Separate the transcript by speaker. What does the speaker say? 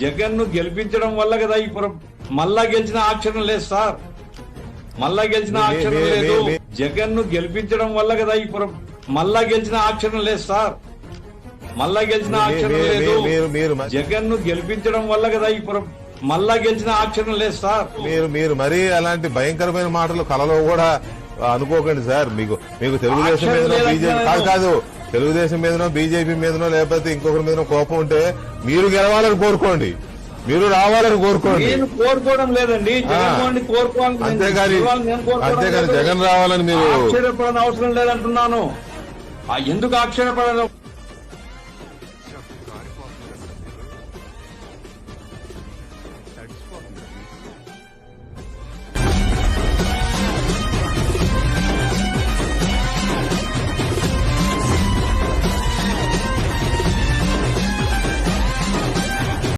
Speaker 1: జగన్ను గెలిపించడం వల్ల కదా పుర- మళ్ళా గెలిచిన ఆక్షరం లేదు సార్. మళ్ళా గెలిచిన ఆక్షరం లేదు. జగన్ను గెలిపించడం వల్ల కదా పుర- మళ్ళా గెలిచిన ఆక్షరం లేదు సార్. మళ్ళా గెలిచిన ఆక్షరం లేదు. జగన్ను గెలిపించడం వల్ల కదా పుర- మళ్ళా గెలిచిన ఆక్షరం లేదు సార్.
Speaker 2: మీరు మీరు మరీ అలాంటి భయంకరమైన మాటలు కలలో కూడా అనుకోకండి సార్. మీకు మీకు తెలుగుదేశం కాదు కాదు. తెలుగుదేశం మీదనో బీజేపీ మీదనో లేకపోతే ఇంకొకరి మీదనో కోపం ఉంటే మీరు గెలవాలని కోరుకోండి. మీరు రావాలని కోరుకోండి.
Speaker 1: నేను కోరుకోవడం లేదండి.
Speaker 2: అంతేగాని అంతేగాని జగన్ రావాలని మీరు
Speaker 1: ఆశ్చర్యపడని అవసరం లేదంటున్నాను. ఎందుకు ఆశ్చర్యపడను